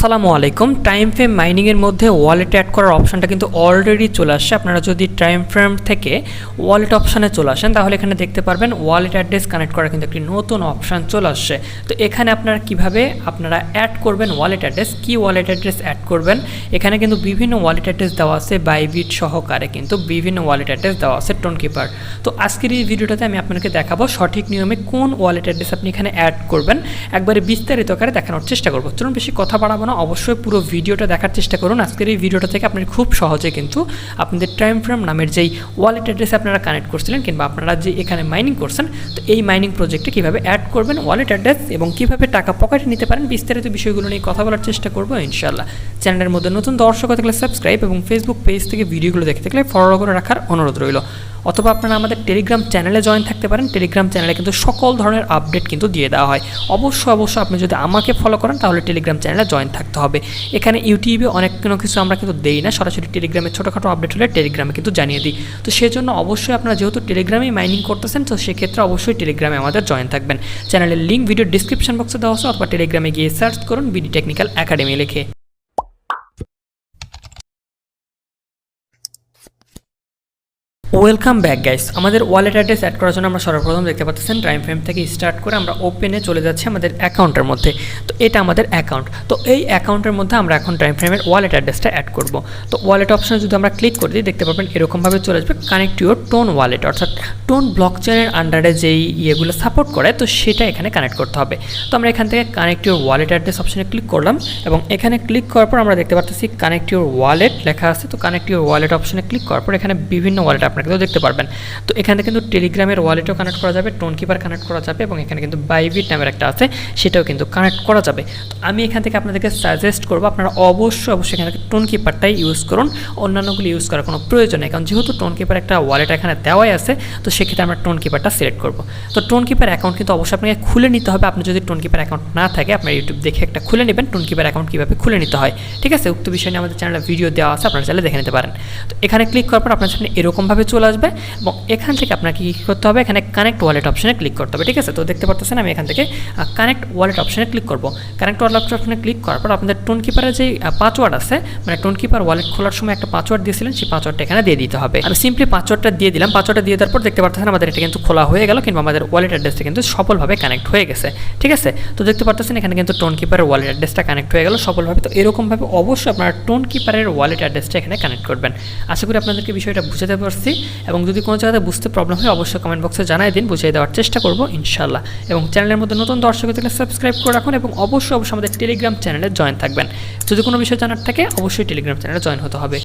আসসালামু আলাইকুম। Time frame মাইনিংয়ের মধ্যে ওয়ালেট অ্যাড করার অপশানটা কিন্তু অলরেডি চলে আসছে। আপনারা যদি টাইম ফ্রেম থেকে ওয়ালেট অপশানে চলে আসেন, তাহলে এখানে দেখতে পারবেন ওয়ালেট অ্যাড্রেস কানেক্ট করার কিন্তু একটি নতুন অপশান চলে আসছে। তো এখানে আপনারা কীভাবে আপনারা অ্যাড করবেন ওয়ালেট অ্যাড্রেস কি ওয়ালেট অ্যাড্রেস অ্যাড করবেন? এখানে কিন্তু বিভিন্ন ওয়ালেট অ্যাড্রেস দেওয়া আছে বাইবিট সহকারে কিন্তু বিভিন্ন ওয়ালেট অ্যাড্রেস দেওয়া আছে টোন কিপার তো আজকের এই ভিডিওটাতে আমি আপনাকে দেখাবো সঠিক নিয়মে কোন ওয়ালেট অ্যাড্রেস আপনি এখানে অ্যাড করবেন। একবারে বিস্তারিত আকারে দেখানোর চেষ্টা করব। চলুন বেশি কথা বাড়াবো না। অবশ্যই পুরো ভিডিওটা দেখার চেষ্টা করুন। আজকের এই ভিডিওটা থেকে আপনি খুব সহজে কিন্তু আপনাদের টাইম ফ্রেম নামের যেই ওয়ালেট অ্যাড্রেসে আপনারা কানেক্ট করছিলেন কিংবা আপনারা যে এখানে মাইনিং করছেন, তো এই মাইনিং প্রজেক্টে কীভাবে অ্যাড করবেন ওয়ালেট অ্যাড্রেস এবং কীভাবে টাকা পকেটে নিতে পারেন, বিস্তারিত বিষয়গুলো নিয়ে কথা বলার চেষ্টা করব ইনশাল্লাহ চ্যানেলের মধ্যে নতুন দর্শক থাকলে সাবস্ক্রাইব এবং ফেসবুক পেজ থেকে ভিডিওগুলো দেখে থাকলে ফলো করে রাখার অনুরোধ রইল। অথবা আপনারা আমাদের টেলিগ্রাম চ্যানেলে জয়েন থাকতে পারেন। টেলিগ্রাম চ্যানেলে কিন্তু সকল ধরনের আপডেট কিন্তু দিয়ে দেওয়া হয়। অবশ্যই অবশ্যই আপনি যদি আমাকে ফলো করেন, তাহলে টেলিগ্রাম চ্যানেলে জয়েন থাকতে হবে। এখানে ইউটিউবে অনেক কোনো কিছু আমরা কিন্তু দেই না। সরাসরি টেলিগ্রামে ছোটোখাটো আপডেট হলে টেলিগ্রামে কিন্তু জানিয়ে দিই। তো সেজন্য অবশ্যই আপনারা যেহেতু টেলিগ্রামেই মাইনিং করতেছেন, তো সেক্ষেত্রে অবশ্যই টেলিগ্রামে আমাদের জয়েন থাকবেন। চ্যানেলের লিঙ্ক ভিডিও ডিসক্রিপশন বক্সে দেওয়া আছে, অথবা টেলিগ্রামে গিয়ে সার্চ করুন বিডি টেকনিক্যাল একাডেমি লিখে। ওয়েলকাম ব্যাক গাইস আমাদের ওয়ালেট অ্যাড্রেস অ্যাড করার জন্য আমরা সর্বপ্রথম দেখতে পাচ্ছেন টাইম ফ্রেম থেকে স্টার্ট করে আমরা ওপেনে চলে যাচ্ছি আমাদের অ্যাকাউন্টের মধ্যে। তো এটা আমাদের অ্যাকাউন্ট তো এই অ্যাকাউন্টের মধ্যে আমরা এখন টাইম ফ্রেমের ওয়ালেট অ্যাড্রেসটা অ্যাড করব। তো ওয়ালেট অপশনে যদি আমরা ক্লিক করে দিই, দেখতে পাবেন এরকমভাবে চলে আসবে। কানেক্ট ইউর টোন ওয়ালেট অর্থাৎ টোন ব্লক চেনের আন্ডারে যেই ইয়েগুলো সাপোর্ট করে, তো সেটা এখানে কানেক্ট করতে হবে। তো আমরা এখান থেকে কানেক্ট ইউর ওয়ালেট অ্যাড্রেস অপশনে ক্লিক করলাম এবং এখানে ক্লিক করার পর আমরা দেখতে পাচ্ছি কানেক্ট ইউর ওয়ালেট লেখা আছে। তো কানেক্ট ইউর ওয়ালেট অপশানে ক্লিক করার পর এখানে বিভিন্ন ওয়ালেট আপনারা কিন্তু দেখতে পারবেন। তো এখানে কিন্তু টেলিগ্রামের ওয়ালেটও কানেক্ট করা যাবে টোন কিপার কানেক্ট করা যাবে এবং এখানে কিন্তু বাইবিট নামের একটা আছে, সেটাও কিন্তু কানেক্ট করা যাবে। তো আমি এখান থেকে আপনাদেরকে সাজেস্ট করব, আপনারা অবশ্যই অবশ্যই এখানে টোন কিপারটাই ইউজ করুন। অন্যান্যগুলি ইউজ করার কোনো প্রয়োজন নেই, কারণ যেহেতু টোন কিপার একটা ওয়ালেট এখানে দেওয়াই আছে, তো সেক্ষেত্রে আমরা টোন কিপারটা সিলেক্ট করব। তো টোন কিপার অ্যাকাউন্ট কিন্তু অবশ্যই আপনাকে খুলে নিতে হবে। আপনি যদি টোন কিপার অ্যাকাউন্ট না থাকে, আপনার ইউটিউব দেখে একটা খুলে নেবেন টোন কিপার অ্যাকাউন্ট কীভাবে খুলে নিতে হয়। ঠিক আছে? উক্ত বিষয় নিয়ে আমাদের চ্যানেলে ভিডিও দেওয়া আছে, আপনারা চাইলে দেখে নিতে পারেন। তো এখানে ক্লিক করার পর আপনার সামনে এরকমভাবে চলে আসবে এবং এখান থেকে আপনাকে কী করতে হবে? এখানে কানেক্ট ওয়ালেট অপশনে ক্লিক করতে হবে, ঠিক আছে? তো দেখতে পারতেছেন আমি এখান থেকে কানেক্ট ওয়ালেট অপশনে ক্লিক করব। কানেক্ট ওয়ালেট অপশনে ক্লিক করার পর আপনাদের টোন কিপারের যে পাসওয়ার্ড আছে মানে টোন কিপার ওয়ালেট খোলার সময় একটা পাসওয়ার্ড দিয়েছিলেন, সেই পাসওয়ার্ডটা এখানে দিয়ে দিতে হবে। আমি সিম্পলি পাসওয়ার্ডটা দিয়ে দিলাম পাসওয়ার্ডটা দিয়ে দেওয়ার পর দেখতে পাচ্ছেন আমাদের এটা কিন্তু খোলা হয়ে গেল, কিংবা আমাদের ওয়ালেট অ্যাড্রেসটা কিন্তু সফলভাবে কানেক্ট হয়ে গেছে, ঠিক আছে? তো দেখতে পারতেছেন এখানে কিন্তু টোন কিপারের ওয়ালেট অ্যাড্রেসটা কানেক্ট হয়ে গেল সফলভাবে। তো এরকমভাবে অবশ্যই আপনারা টোন কিপারের ওয়ালেট অ্যাড্রেসটা এখানে কানেক্ট করবেন। আশা করি আপনাদেরকে বিষয়টা বুঝাতে পারছি। এবং যদি কোনো জায়গাতে বুঝতে প্রবলেম হয়, অবশ্যই কমেন্ট বক্সে জানাই দিন, বুঝিয়ে দেওয়ার চেষ্টা করব ইনশাল্লাহ এবং চ্যানেলের মধ্যে নতুন দর্শক থাকলে সাবস্ক্রাইব করে রাখুন এবং অবশ্যই অবশ্যই আমাদের টেলিগ্রাম চ্যানেলে জয়েন থাকবেন। যদি কোনো বিষয় জানার থাকে, অবশ্যই টেলিগ্রাম চ্যানেলে জয়েন হতে হবে।